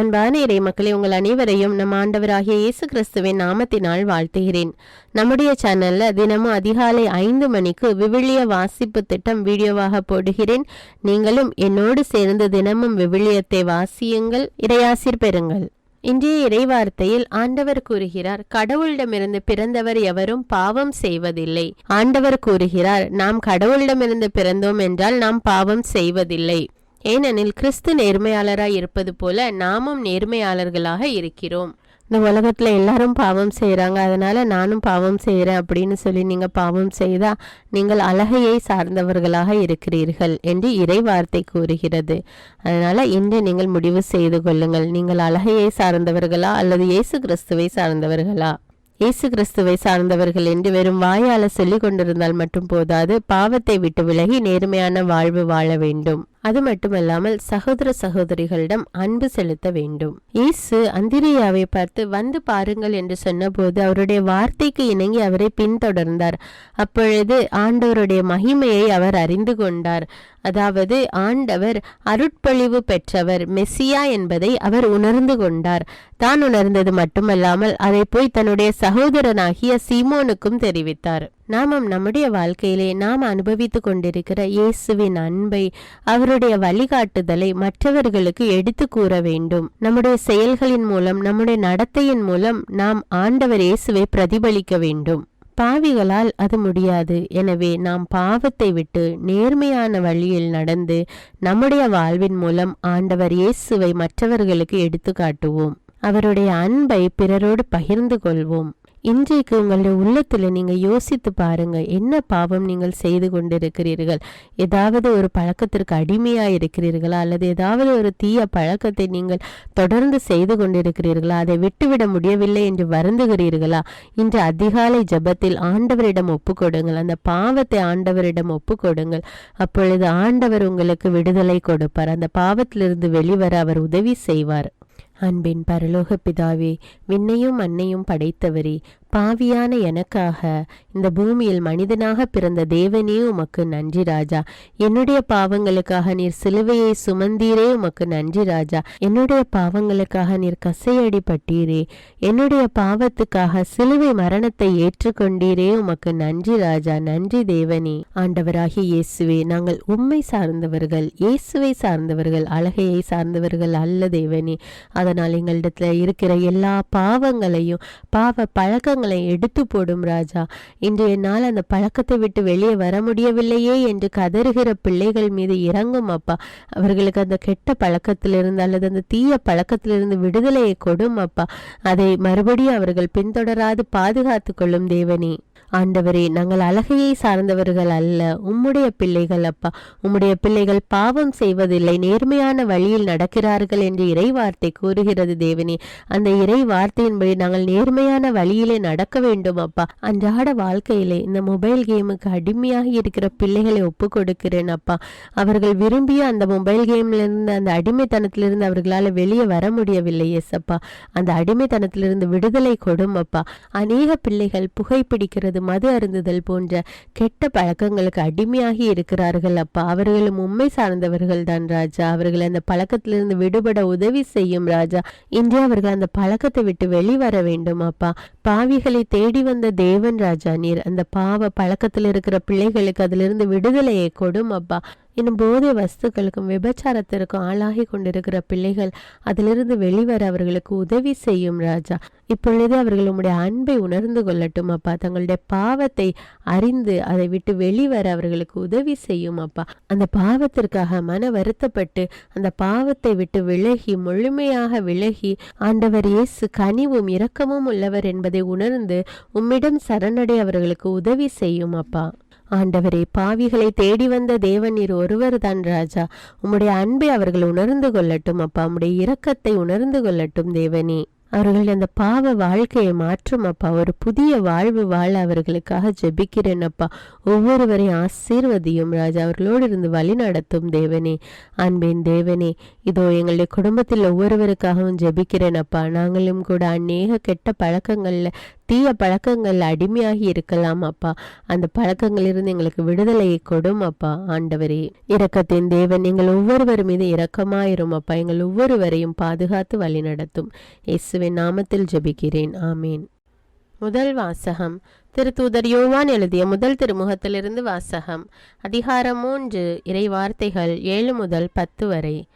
அன்பான இறை மக்களை உங்கள் அனைவரையும் நம் ஆண்டவராகிய இயேசு கிறிஸ்துவின் நாமத்தினால் வாழ்த்துகிறேன். நம்முடைய சேனல்ல தினமும் அதிகாலை ஐந்து மணிக்கு விவிலிய வாசிப்பு திட்டம் வீடியோவாக போடுகிறேன். நீங்களும் என்னோடு சேர்ந்து தினமும் விவிலியத்தை வாசியுங்கள் இறையாசிர் பெறுங்கள். இன்றைய இறைவார்த்தையில் ஆண்டவர் கூறுகிறார் கடவுளிடமிருந்து பிறந்தவர் எவரும் பாவம் செய்வதில்லை. ஆண்டவர் கூறுகிறார் நாம் கடவுளிடமிருந்து பிறந்தோம் என்றால் நாம் பாவம் செய்வதில்லை. ஏனெனில் கிறிஸ்து நேர்மையாளராய் இருப்பது போல நாமும் நேர்மையாளர்களாக இருக்கிறோம். இந்த உலகத்தில் எல்லாரும் பாவம் செய்கிறாங்க அதனால் நானும் பாவம் செய்கிறேன் அப்படின்னு சொல்லி நீங்கள் பாவம் செய்தால் நீங்கள் அழகையை சார்ந்தவர்களாக இருக்கிறீர்கள் என்று இறை வார்த்தை கூறுகிறது. அதனால் இன்று நீங்கள் முடிவு செய்து கொள்ளுங்கள். நீங்கள் அழகையை சார்ந்தவர்களா அல்லது இயேசு கிறிஸ்துவை சார்ந்தவர்களா? இயேசு கிறிஸ்துவை சார்ந்தவர்கள் என்று வெறும் வாயால சொல்லிக் கொண்டிருந்தால் மட்டும் போதாது பாவத்தை விட்டு விலகி நேர்மையான வாழ்வு வாழ வேண்டும். அது மட்டுமல்லாமல் சகோதர சகோதரிகளிடம் அன்பு செலுத்த வேண்டும். இயேசு அந்திரியாவை பார்த்து வந்து பாருங்கள் என்று சொன்னபோது அவருடைய வார்த்தைக்கு இணங்கி அவரை பின்தொடர்ந்தார். அப்பொழுது ஆண்டவருடைய மகிமையை அவர் அறிந்து கொண்டார். அதாவது ஆண்டவர் அருட்பொழிவு பெற்றவர் மெஸ்ஸியா என்பதை அவர் உணர்ந்து கொண்டார். தான் உணர்ந்தது மட்டுமல்லாமல் அதை போய் தன்னுடைய சகோதரனாகிய சீமோனுக்கும் தெரிவித்தார். நாமும் நம்முடைய வாழ்க்கையிலே நாம் அனுபவித்து கொண்டிருக்கிற இயேசுவின் அன்பை அவருடைய வழிகாட்டுதலை மற்றவர்களுக்கு எடுத்து கூற வேண்டும். நம்முடைய செயல்களின் மூலம் நம்முடைய நடத்தையின் மூலம் நாம் ஆண்டவர் இயேசுவை பிரதிபலிக்க வேண்டும். பாவிகளால் அது முடியாது. எனவே நாம் பாவத்தை விட்டு நேர்மையான வழியில் நடந்து நம்முடைய வாழ்வின் மூலம் ஆண்டவர் இயேசுவை மற்றவர்களுக்கு எடுத்து காட்டுவோம். அவருடைய அன்பை பிறரோடு பகிர்ந்து கொள்வோம். இன்றைக்கு உங்களுடைய உள்ளத்தில் நீங்கள் யோசித்து பாருங்கள் என்ன பாவம் நீங்கள் செய்து கொண்டிருக்கிறீர்கள்? ஏதாவது ஒரு பழக்கத்திற்கு அடிமையாக இருக்கிறீர்களா? அல்லது ஏதாவது ஒரு தீய பழக்கத்தை நீங்கள் தொடர்ந்து செய்து கொண்டிருக்கிறீர்களா? அதை விட்டுவிட முடியவில்லை என்று வருந்துகிறீர்களா? இன்று அதிகாலை ஜபத்தில் ஆண்டவரிடம் ஒப்புக்கொடுங்கள் அந்த பாவத்தை ஆண்டவரிடம் ஒப்புக்கொடுங்கள் அப்பொழுது ஆண்டவர் உங்களுக்கு விடுதலை கொடுப்பார். அந்த பாவத்திலிருந்து வெளிவர அவர் உதவி செய்வார். அன்பின் பரலோக பிதாவே விண்ணையும் மண்ணையும் படைத்தவரே பாவியான எனக்காக இந்த பூமியில் மனிதனாக பிறந்த தேவனே உமக்கு நன்றி ராஜா. என்னுடைய பாவங்களுக்காக நீர் சிலுவையை சுமந்தீரே உமக்கு நன்றி ராஜா. என்னுடைய பாவங்களுக்காக நீர் கசையடிப்பட்டீரே. என்னுடைய பாவத்துக்காக சிலுவை மரணத்தை ஏற்றுக்கொண்டீரே உமக்கு நன்றி ராஜா. நன்றி தேவனே. ஆண்டவராகி இயேசுவே நாங்கள் உம்மை சார்ந்தவர்கள் இயேசுவை சார்ந்தவர்கள் அழகையை சார்ந்தவர்கள் அல்ல தேவனே. அதனால் எங்களிடத்துல இருக்கிற எல்லா பாவங்களையும் பாவ பழக்கங்கள் எடுத்து போடும் ராஜா. இன்று என்னால் அந்த பழக்கத்தை விட்டு வெளியே வர முடியவில்லையே என்று கதறுகிற பிள்ளைகள் மீது இறங்கும் அப்பா. அவர்களுக்கு அந்த கெட்ட பழக்கத்திலிருந்து அல்லது அந்த தீய பழக்கத்திலிருந்து விடுதலையை கொடும் அப்பா. அதை மறுபடியும் அவர்கள் பின்தொடராது பாதுகாத்து கொள்ளும் தேவனே. ஆண்டவரே நாங்கள் அழகையை சார்ந்தவர்கள் அல்ல. உம்முடைய பிள்ளைகள் அப்பா. உம்முடைய பிள்ளைகள் பாவம் செய்வதில்லை. நேர்மையான வழியில் நடக்கிறார்கள் என்று இறை வார்த்தை கூறுகிறது தேவனே. அந்த இறை வார்த்தையின்படி நாங்கள் நேர்மையான வழியிலே நடக்க வேண்டும் அப்பா. அன்றாட வாழ்க்கையிலே இந்த மொபைல் கேமுக்கு அடிமையாகி இருக்கிற பிள்ளைகளை ஒப்பு கொடுக்கிறேன் அப்பா. அவர்கள் விரும்பிய அந்த மொபைல் கேம்ல இருந்து அந்த அடிமைத்தனத்திலிருந்து அவர்களால் வெளியே வர முடியவில்லை எஸ் அப்பா. அந்த அடிமைத்தனத்திலிருந்து விடுதலை கொடும் அப்பா. அநேக பிள்ளைகள் புகைப்பிடிக்கிறது மது அருந்துதல் போன்ற கெட்ட பழக்கங்களுக்கு அடிமையாகி இருக்கிறார்கள் அப்பா. அவர்களும் உண்மை சார்ந்தவர்கள் தான் ராஜா. அவர்கள் அந்த பழக்கத்திலிருந்து விடுபட உதவி செய்யும் ராஜா. இன்று அவர்கள் அந்த பழக்கத்தை விட்டு வெளிவர வேண்டும் அப்பா. பாவி பாவிகளை தேடி வந்த தேவன் ராஜா நீர் அந்த பாவ பழக்கத்தில் இருக்கிற பிள்ளைகளுக்கு அதிலிருந்து விடுதலையை கொடும் அப்பா. இன்னும் போதை வஸ்துக்களுக்கும் விபச்சாரத்திற்கும் ஆளாகி கொண்டிருக்கிற பிள்ளைகள் அதிலிருந்து வெளிவர அவர்களுக்கு உதவி செய்யும் ராஜா. இப்பொழுது அவர்கள் உம்முடைய அன்பை உணர்ந்து கொள்ளட்டும் அப்பா. தங்களுடைய பாவத்தை அறிந்து அதை விட்டு வெளிவர அவர்களுக்கு உதவி செய்யும் அப்பா. அந்த பாவத்திற்காக மன வருத்தப்பட்டு அந்த பாவத்தை விட்டு விலகி முழுமையாக விலகி ஆண்டவர் இயேசு கனிவும் இரக்கமும் உள்ளவர் என்பதை உணர்ந்து உம்மிடம் சரணடை அவர்களுக்கு உதவி செய்யும் அப்பா. ஆண்டவரே பாவிகளை தேடி வந்த தேவன் நீர் ஒருவர் தான் ராஜா. உம்முடைய அன்பை அவர்கள் உணர்ந்து கொள்ளட்டும் அப்பா. உம்முடைய இரக்கத்தை உணர்ந்து கொள்ளட்டும் தேவனே. அவர்கள் அந்த பாவ வாழ்க்கையை மாற்றும் அப்பா. ஒரு புதிய வாழ்வு வாழ அவர்களுக்காக ஜெபிக்கிறேன் அப்பா. ஒவ்வொருவரையும் ஆசீர்வதியும் ராஜா. அவர்களோடு இருந்து வழி நடத்தும் தேவனே. அன்பின் தேவனே இதோ எங்களுடைய குடும்பத்தில் ஒவ்வொருவருக்காகவும் ஜெபிக்கிறேன் அப்பா. நாங்களும் கூட அநேக கெட்ட பழக்கங்களில் தீய பழக்கங்கள் அடிமையாகி இருக்கலாம் அப்பா. அந்த பழக்கங்களிலிருந்து எங்களுக்கு விடுதலையை கொடும் அப்பா ஆண்டவரே. இரக்கத்தின் தேவன் எங்கள் ஒவ்வொருவர் மீது இரக்கமாயிரும் அப்பா. எங்கள் ஒவ்வொருவரையும் பாதுகாத்து வழி நடத்தும் இயேசுவின் நாமத்தில் ஜெபிக்கிறேன். ஆமீன். முதல் வாசகம். திருத்தூதர் யோவான் எழுதிய முதல் திருமுகத்திலிருந்து வாசகம். அதிகாரம் மூன்று இறை வார்த்தைகள் ஏழு முதல் பத்து வரை.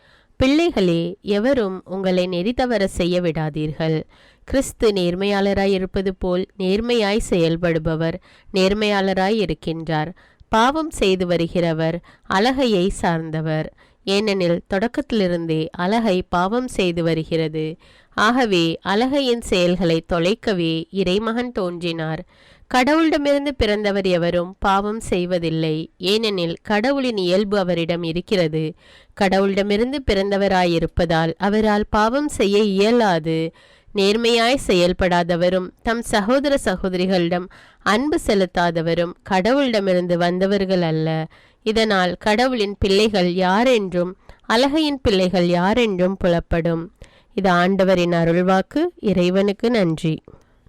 பிள்ளைகளே எவரும் உங்களை நெறி தவற செய்ய விடாதீர்கள். கிறிஸ்து நேர்மையாளராய் இருப்பது போல் நேர்மையாய் செயல்படுபவர் நேர்மையாளராய் இருக்கின்றார். பாவம் செய்து வருகிறவர் அழகையை சார்ந்தவர். ஏனெனில் தொடக்கத்திலிருந்தே அழகை பாவம் செய்து வருகிறது. ஆகவே அழகையின் செயல்களை தொலைக்கவே இறைமகன் தோன்றினார். கடவுளிடமிருந்து பிறந்தவர் எவரும் பாவம் செய்வதில்லை. ஏனெனில் கடவுளின் இயல்பு அவரிடம் இருக்கிறது. கடவுளிடமிருந்து பிறந்தவராயிருப்பதால் அவரால் பாவம் செய்ய இயலாது. நேர்மையாய் செயல்படாதவரும் தம் சகோதர சகோதரிகளிடம் அன்பு செலுத்தாதவரும் கடவுளிடமிருந்து வந்தவர்கள் அல்ல. இதனால் கடவுளின் பிள்ளைகள் யாரென்றும் அழகையின் பிள்ளைகள் யாரென்றும் புலப்படும். இது ஆண்டவரின் அருள்வாக்கு. இறைவனுக்கு நன்றி.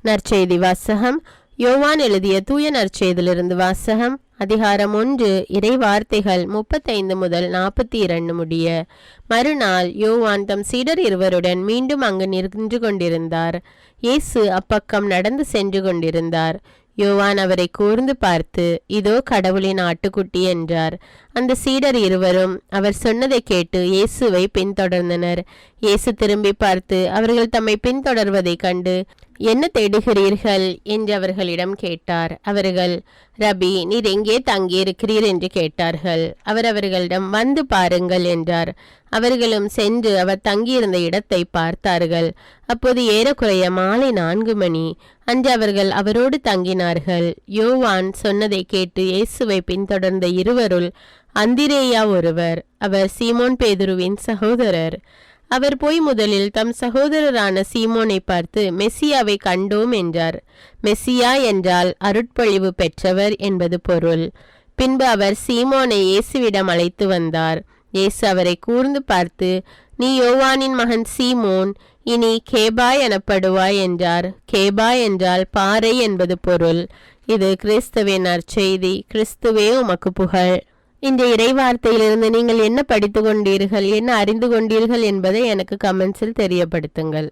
நற்செய்தி வாசகம் யோவான் எழுதிய தூய நற்செய்திலிருந்து வாசகம் அதிகாரம் ஒன்று இறை வார்த்தைகள் முப்பத்தைந்து முதல் நாற்பத்தி இரண்டு முடிய. மறுநாள் யோவான் தம் சீடர் இருவருடன் மீண்டும் அங்கு நின்று கொண்டிருந்தார். இயேசு அப்பக்கம் நடந்து சென்று கொண்டிருந்தார். யோவான் அவரை கூர்ந்து பார்த்து இதோ கடவுளின் ஆட்டுக்குட்டி என்றார். அந்த சீடர் இருவரும் அவர் சொன்னதை கேட்டு இயேசுவை பின்தொடர்ந்தனர். இயேசு திரும்பி பார்த்து அவர்கள் தம்மை பின்தொடர்வதைக் கண்டு என்ன தேடுகிறீர்கள்? என்று அவர்களிடம் கேட்டார். அவர்கள் ரபி நீர் எங்கே தங்கியிருக்கிறீர்? என்று கேட்டார்கள். அவர் அவர்களிடம் வந்து பாருங்கள் என்றார். அவர்களும் சென்று அவர் தங்கியிருந்த இடத்தை பார்த்தார்கள். அப்போது ஏறக்குறைய மாலை நான்கு மணி. அன்று அவர்கள் அவரோடு தங்கினார்கள். யோவான் சொன்னதை கேட்டு இயேசுவை பின்தொடர்ந்த இருவருள் அந்திரேயா ஒருவர் அவர் சீமோன் பேதுருவின் சகோதரர். அவர் போய் முதலில் தம் சகோதரரான சீமோனை பார்த்து மெஸ்ஸியாவை கண்டோம் என்றார். மெஸ்ஸியா என்றால் அருட்பொழிவு பெற்றவர் என்பது பொருள். பின்பு அவர் சீமோனை இயேசுவிடம் அழைத்து வந்தார். இயேசு அவரை கூர்ந்து பார்த்து நீ யோவானின் மகன் சீமோன் இனி கேபா எனப்படுவாய் என்றார். கேபா என்றால் பாறை என்பது பொருள். இது கிறிஸ்துவின் நற்செய்தி கிறிஸ்துவே உமக்கு புகழ். இந்த இறைவார்த்தையிலிருந்து நீங்கள் என்ன படித்து கொண்டீர்கள் என்ன அறிந்து கொண்டீர்கள் என்பதை எனக்கு கமெண்ட்ஸில் தெரியப்படுத்துங்கள்.